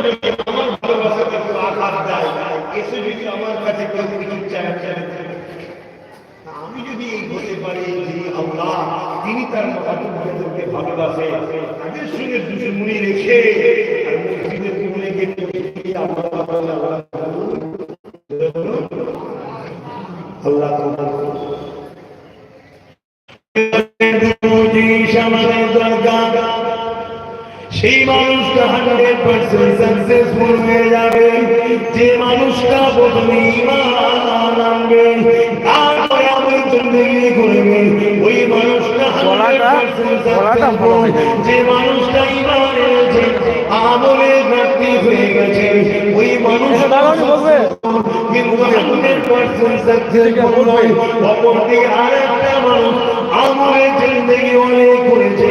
আমার ভালোবাসাকে কেউ আঘাত দেয় এসে যদি আমার কাছে কেউ কিছু চায় আমি যদি এই হতে পারি যে আল্লাহ তিনি তার মহাপুরুষদেরকে ভালোবাসে তাদের সঙ্গে দুশ্মনী রেখে মসজিদের কোণে গিয়ে আল্লাহ আল্লাহ দরকার সেই মানুষটা হান্ড্রেড পার্সেন্ট সাকসেসফুল হয়ে যাবে। যে মানুষটা প্রথমে ইমান আনবে তারপরে আমল জিন্দগি করবে ওই মানুষটা হান্ড্রেড পার্সেন্ট যে মানুষটা ইমান এনেছে আমলে ঘাটতি হয়ে গেছে। ওই মানুষটা কিন্তু হান্ড্রেড পার্সেন্ট সাকসেসফুল নয় অপরদিকে আরেকটা মানুষ আমলে জিন্দগি অনেক করেছে।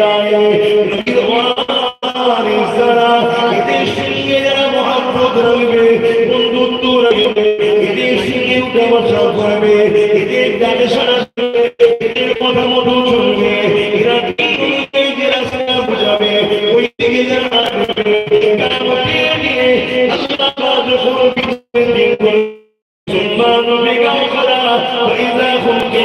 যায় যারা এদের সঙ্গে যারা মহাপ্রত রইবে বন্ধুত্ব রইবে এদের সঙ্গে উঠে বসা করবে এদের গানে শোনা এদের কথা মতো শুনবে এরা যে রাস্তা বুঝাবে ওই দিকে যারা আল্লাহ যখন সম্মান বেগাম করা হইলা হুমকে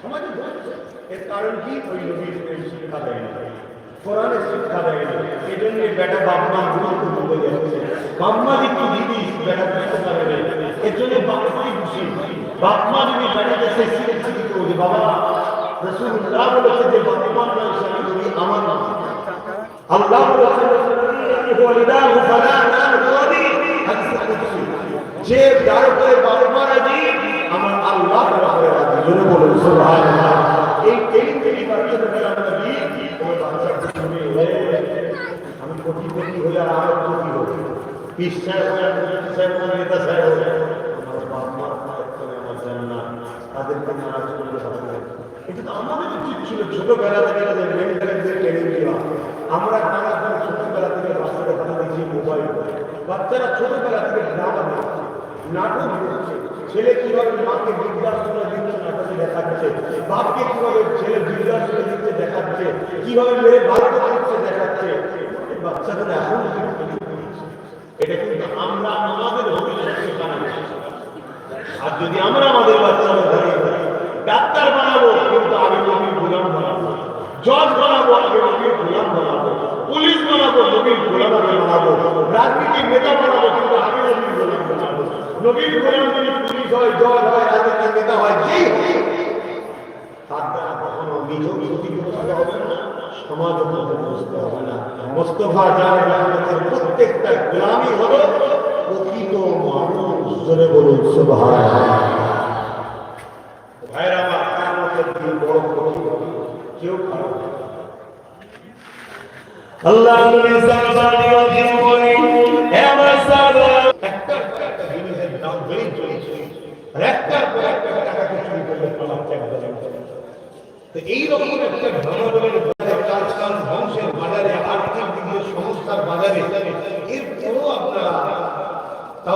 সমাজে ঘটছে। এর কারণ কি ওই নবীর শিক্ষা দেয় না কোরআনের শিক্ষা দেয় না এই জন্য বেটা বাপমা গুরুত্ব বলে যাচ্ছে বাপমা একটু দিদি বেটা বুঝতে পারে না এর জন্য বাপমাই খুশি বাপমা যদি বেটাকে সেই শিক্ষা দিতে বলি বাবা রসুল্লাহ বলেছে যে বাপমার নাম স্বামী তুমি আমার নাম আল্লাহ বলেছেন যে যার উপরে বাবা আমি কোটি কোটি হয়ে আর কোটি হই পিস হয়ে আর মুফতি হয়ে নেতা সাহেব হয়ে আমার বাপ তাদেরকে নারাজ করলে হবে এটা তো আমাদের উচিত ছিল ছোটবেলা থেকে মেন্টালিদের ট্রেনিং দেওয়া আমরা খান ছোটবেলা থেকে বাচ্চারা খানা দিচ্ছি মোবাইল বাচ্চারা ছোটবেলা থেকে ড্রামা দেখছে নাটক দেখছে ছেলে কীভাবে মাকে বৃদ্ধাশ্রমে দিচ্ছে নাটকে দেখাচ্ছে বাপকে কীভাবে ছেলে বৃদ্ধাশ্রমে দিচ্ছে দেখাচ্ছে, কীভাবে মেয়ে বাড়িতে দিচ্ছে দেখাচ্ছে এই বাচ্চাদের এখন এটা কিন্তু আমরা আমাদের ভবিষ্যৎকে বানাচ্ছি আর যদি আমরা আমাদের বাচ্চাদের ধরে ডাক্তার বানাবো কিন্তু আগে নবীর গোলাম বানাবো জজ বানাবো, আগে নবীর গোলাম বানাবো, পুলিশ বানাবো নবীর গোলাম বানাবো, রাজনীতির নেতা বানাবো, কিন্তু আগে নবীর গোলাম বানাবো। নবীর গোলাম যদি পুলিশ হয়, জজ হয়, রাজনীতির নেতা হয়, যেই তার দ্বারা কখনো নিজ ক্ষতি করতে হবে না সমাজ বসতে হবে না। মোস্তফা রহমতের প্রত্যেকটা গোলামি হলো প্রকৃত মানুষ, জোরে বলুন, সুবহানাল্লাহ। আল্লাহ এইরকম একটা ধর্ম বলেন কাজ ধ্বংসের বাজারে আর্থিক সংস্থার বাজারে